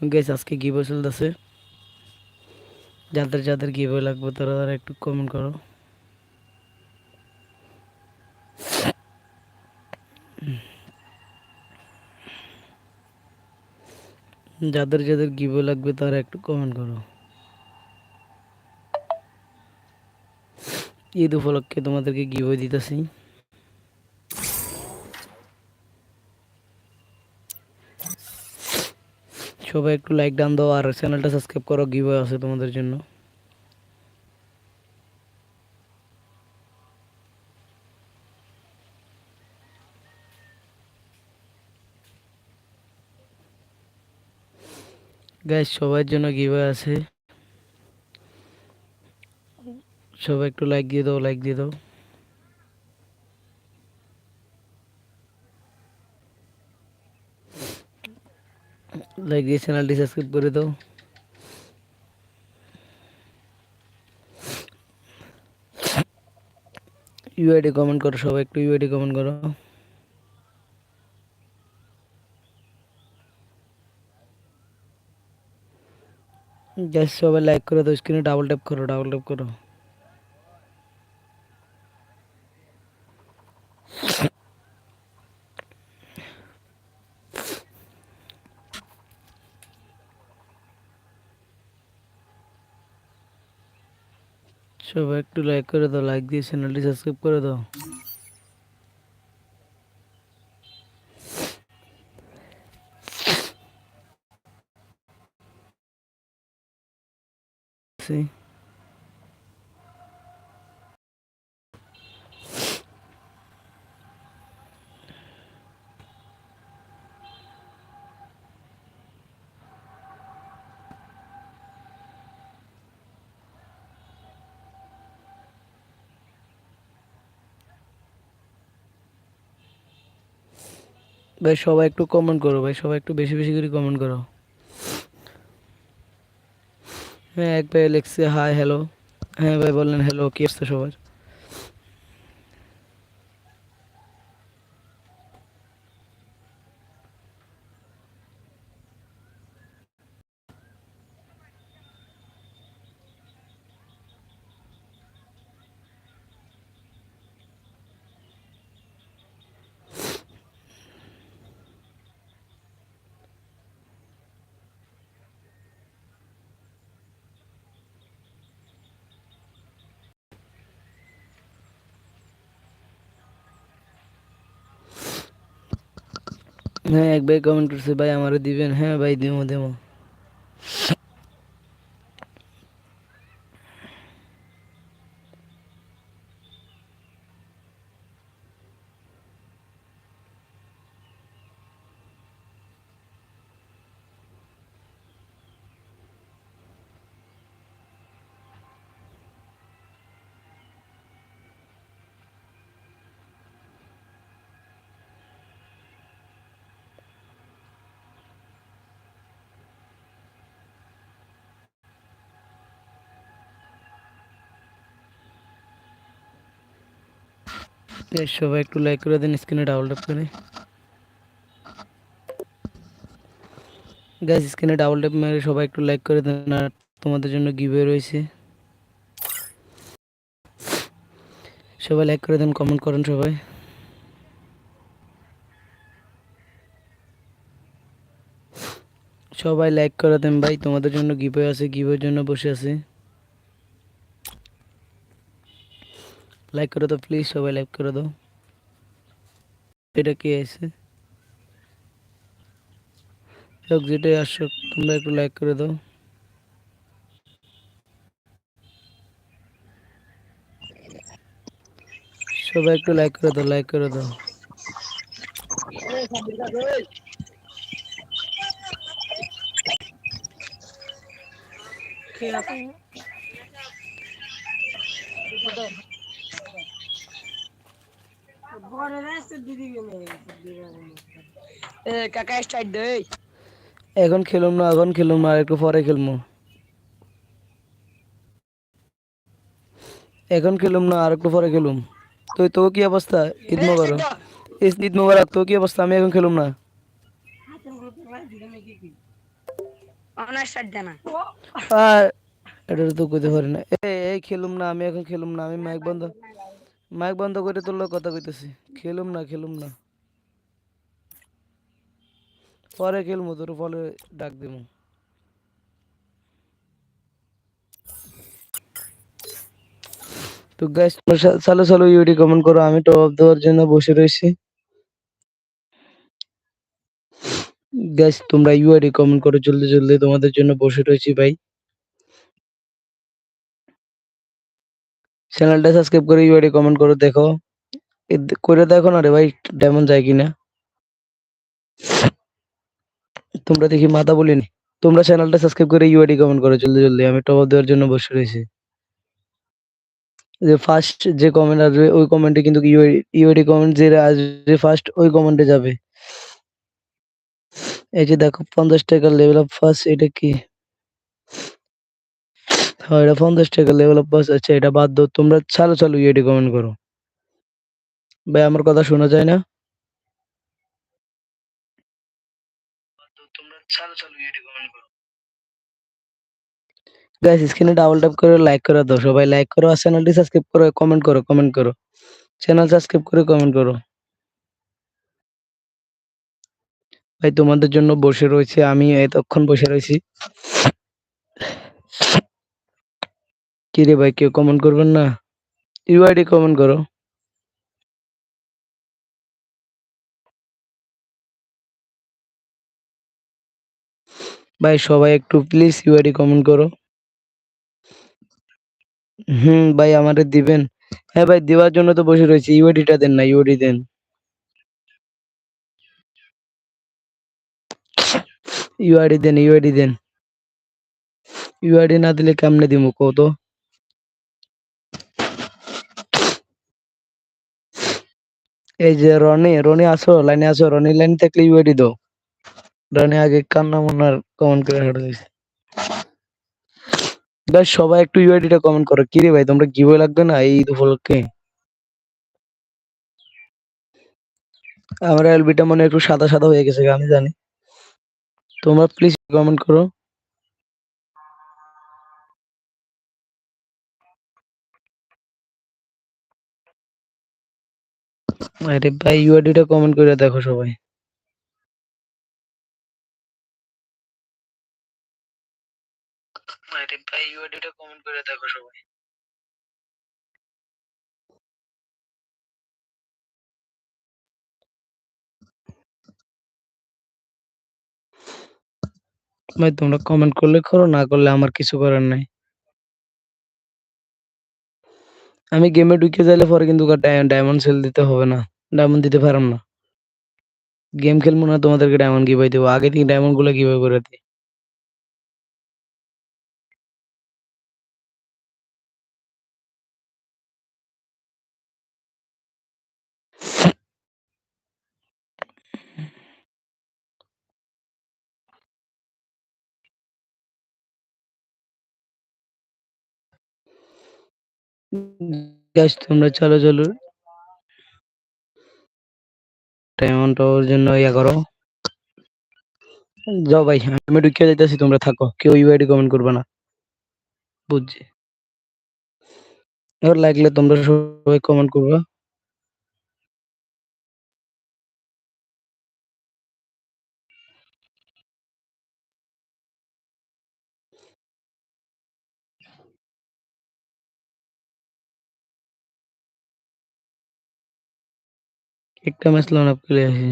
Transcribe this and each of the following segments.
গেছে, আজকে গিবো চলতেছে? যাদের যাদের গিবো লাগবে, তারা তারা একটু কমেন্ট করো। যাদের যাদের গিবো লাগবে, তারা একটু কমেন্ট করো। ঈদ উপলক্ষে তোমাদেরকে গিবো দিতেছি? সবাই একটু লাইক ডান দাও আর চ্যানেলটা সাবস্ক্রাইব করো গিভ আছে তোমাদের জন্য। গাইস সবার জন্য গিভ আছে। সবাই একটু লাইক দিয়ে দাও লাইক দিয়ে দাও। লাইক দিয়ে চ্যানেলটি সাবস্ক্রাইব করে দাও। ইউআইডি কমেন্ট করো সবাই, একটু ইউআইডি কমেন্ট করো। জাস্ট সবাই লাইক করে দাও স্ক্রিনে ডাবল ট্যাপ করো ডাবল ট্যাপ করো। সবাই একটু লাইক করে দাও লাইক দিয়ে চ্যানেলটি সাবস্ক্রাইব করে দাও See? ভাই, সবাই একটু কমেন্ট করো ভাই, সবাই একটু বেশি বেশি করে কমেন্ট করো। হ্যাঁ এক ভাই লিখছে হাই হ্যালো হ্যাঁ ভাই, বললেন হ্যালো কি আসছে সবার? হ্যাঁ এক ভাই কমেন্ট করছে ভাই আমারও দিবেন? হ্যাঁ ভাই দেবো দিমো। এই সবাই একটু লাইক করে দেন স্ক্রিনে ডাবল ট্যাপ করে। গাইস স্ক্রিনে ডাবল ট্যাপ মেরে সবাই একটু লাইক করে দেন, আর তোমাদের জন্য গিভওয়ে রয়েছে। সবাই লাইক করে দেন কমেন্ট করেন সবাই। সবাই লাইক করে দেন ভাই, তোমাদের জন্য গিভওয়ে আছে গিভওয়ের জন্য বসে আছে। লাইক করে দাও প্লিজ সবাই লাইক করে দাও এটা কে আছে হোক যেটাই আসো তোমরা একটু লাইক করে দাও সবাই একটু লাইক করে দাও লাইক করে দাও এ কাকা স্টার্ট দে এখন খেলুম না এখন খেলুম না একটু পরে খেলব এখন খেলুম না আর একটু পরে খেলুম। তো তো কি অবস্থা? ঈদ মোবারক। ঈদ মোবারক তো কি অবস্থা? আমি এখন খেলুম না। অনার স্টার্ট দেনা আর এটা তো কইতে পারি না। এই এই খেলুম না আমি এখন খেলুম না আমি মাইক বন্ধ। মাইক বন্ধ করে তোর কথা কইতেছি। খেলুম না খেলুম না। পরে খেলব তোর পরে ডাক দেবো তো গাইস চালো চালো ইউডি কমেন্ট করো। আমি টপ দেওয়ার জন্য বসে রয়েছি গাইস তোমরা ইউআইডি কমেন্ট করো। জলদি জলদি তোমাদের জন্য বসে রয়েছি ভাই। চ্যানেলটা সাবস্ক্রাইব করে ইউআইডি কমেন্ট করে দেখো। করে দেখো না রে ভাই ডায়মন্ড যায় কিনা। তোমরা দেখি মাথা বলিনি। তোমরা চ্যানেলটা সাবস্ক্রাইব করে ইউআইডি কমেন্ট করো জলদি জলদি। আমি টপ দেওয়ার জন্য বসে রয়েছি। যে ফার্স্ট যে কমেন্ট আসবে, ওই কমেন্টে কিন্তু ইউআইডি কমেন্ট যে আসবে ফার্স্ট ওই কমেন্টে যাবে। এই যে দেখো, পঞ্চাশ টাকার লেভেল আপ ফার্স্ট এটা কি? হ্যাঁ এটা পঞ্চাশ টাকা লেভেল আপ ফার্স্ট আচ্ছা এটা বাদ দাও, তোমরা চালো চালো ইউআইডি কমেন্ট করো। ভাই, আমার কথা শোনা যায় না? গাইস স্ক্রিনে ডাবল ট্যাপ করে লাইক করে দাও, সবাই লাইক করো, আর চ্যানেলটি সাবস্ক্রাইব করো কমেন্ট করো কমেন্ট করো। চ্যানেল সাবস্ক্রাইব করে কমেন্ট করো। ভাই, তোমাদের জন্য বসে রয়েছে, আমি এতক্ষণ বসে রয়েছি। কি রে ভাই, কেউ কমেন্ট করবেন না? ইউআইডি কমেন্ট করো। ভাই, সবাই একটু প্লিজ ইউআইডি কমেন্ট করো। হুম, ভাই, আমারে দিবেন। হ্যাঁ ভাই, দেওয়ার জন্য তো বসে রয়েছি। ইউআইডিটা দেন না ইউআইডি দেন। ইউআইডি দেন ইউআইডি দেন। ইউআইডি না দিলে কেমনে দিমু কত এই যে রনি রনি আসো লাইনে আসো, রনি লাইন থাকলে ইউআইডি দাও। রনি আগে কান্না মুন্নার কমেন্ট করে হেঁটে দিয়েছে ভাই সবাই একটু ইউআইডিটা কমেন্ট করো। কি রে ভাই, তোমরা বই লাগবে না? এই ঈদ উপলক্ষে? আমার এলবিটা মনে একটু সাদা সাদা হয়ে গেছে আমি জানি। তোমরা প্লিজ কমেন্ট করো। আরে ভাই ইউআইডিটা কমেন্ট করে দেখো সবাই। আরে ভাই ইউআইডিটা কমেন্ট করে দেখো সবাই। ভাই, তোমরা কমেন্ট করলে করো, না করলে আমার কিছু করার নাই। আমি গেমে ঢুকে যাইলে পরে কিন্তু ডায়মন্ড সেল দিতে হবে না। ডায়মন্ড দিতে পারলাম না। গেম খেলব না, তোমাদেরকে ডায়মন্ড গিভাই দেবো। আগে থেকে ডায়মন্ডগুলো গিভাই করে দিই। গাইস তোমরা চলো চলো। ডায়মন্ড পাওয়ার জন্য ইয়া করো। যাও ভাই, আমি ঢুকে যাইতেছি, তোমরা থাকো। কেউ ইউআইডি কমেন্ট করবে না। বুঝছি। এবার লাগলে তোমরা সবাই কমেন্ট করবে। একটা ম্যাচ লোন আপ করে আসি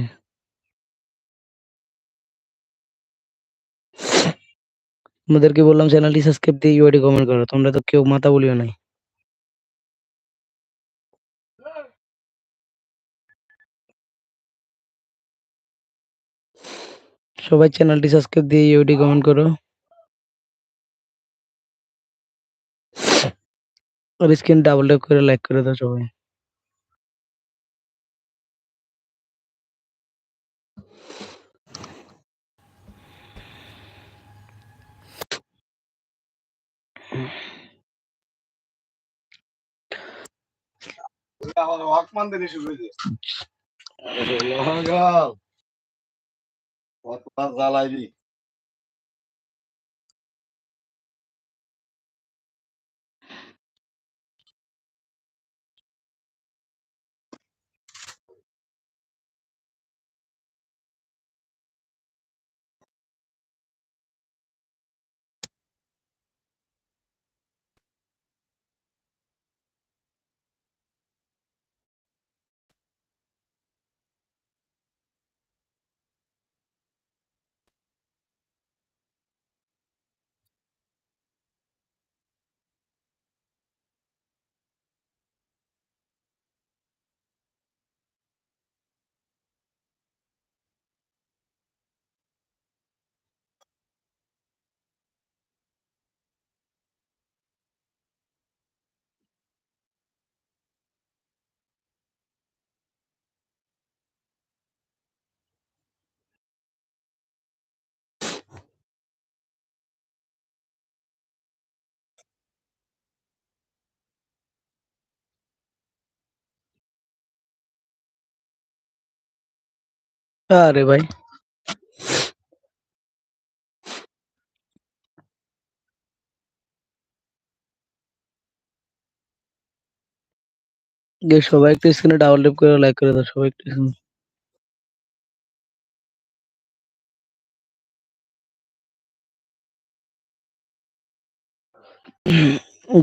তোমাদেরকে বললাম চ্যানেলটি সাবস্ক্রাইব দিয়ে ইউআইডি কমেন্ট করো তোমরা তো কেউ মাথা বলিও নাই সবাই চ্যানেলটি সাবস্ক্রাইব দিয়ে ইউআইডি কমেন্ট করো আর স্ক্রিন ডাবল ট্যাপ করে লাইক করে দাও সবাই ওয়াকমান দিনে শুরু হয়েছে কত জ্বালাইবি আরে ভাই। সবাই একটু স্ক্রিনে ডাবল ট্যাপ করে লাইক করে দাও, সবাই একটু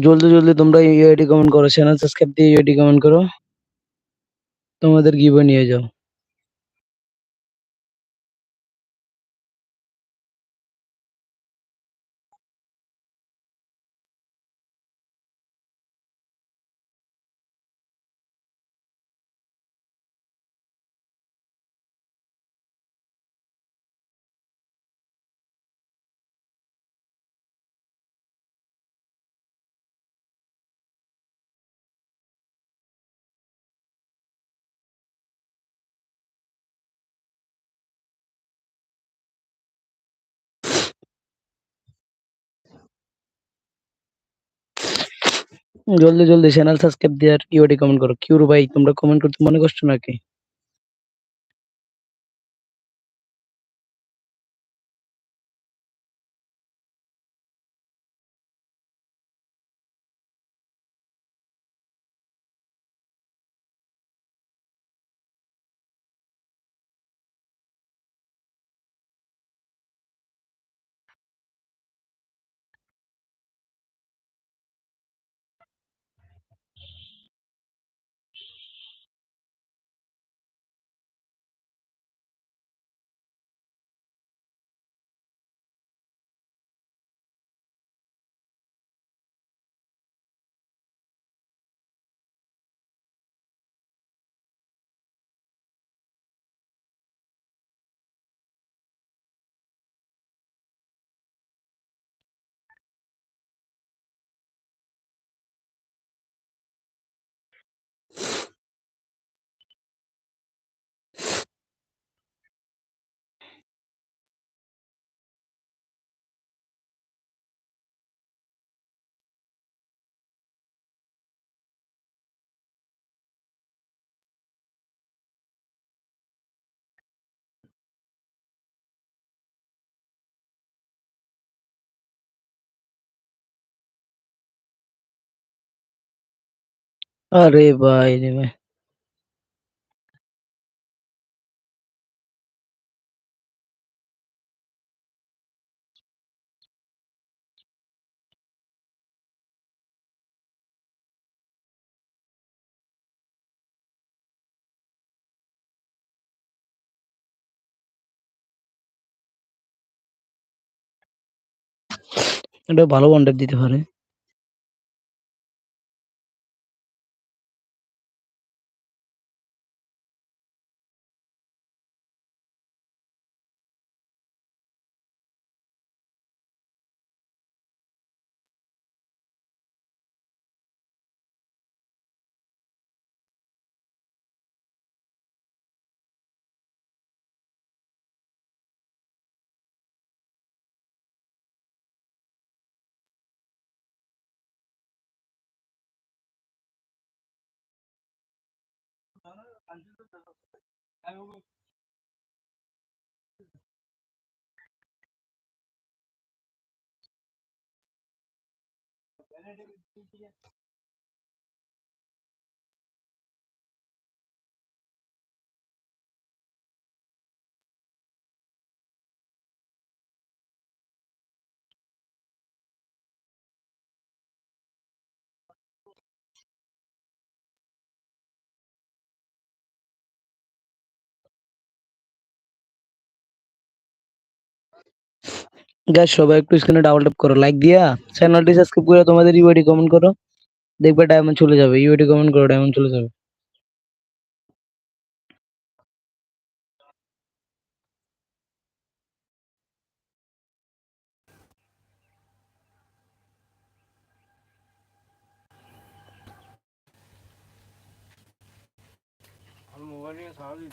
জলদি জলদি তোমরা ইউআইডি কমেন্ট করো, চ্যানেল সাবস্ক্রাইব দিয়ে ইউআইডি কমেন্ট করো। তোমাদের গিভে নিয়ে যাও। জলদি জলদি চ্যানেল সাবস্ক্রাইব দিয়ে আর ইউআইডি কমেন্ট করো। কিউর ভাই, তোমরা কমেন্ট করতে মনে কষ্ট নাকি? আরে ভাই রে ভাই। এটা ভালো কন্টেন্ট দিতে পারে। Benedict গাইস সবাই একটু স্ক্রিনে ডাবল ট্যাপ করো লাইক দিয়া চ্যানেলটি সাবস্ক্রাইব করে তোমাদের ইউআইডি কমেন্ট করো, দেখবে ডায়মন্ড চলে যাবে ইউআইডি কমেন্ট করো ডায়মন্ড চলে যাবে।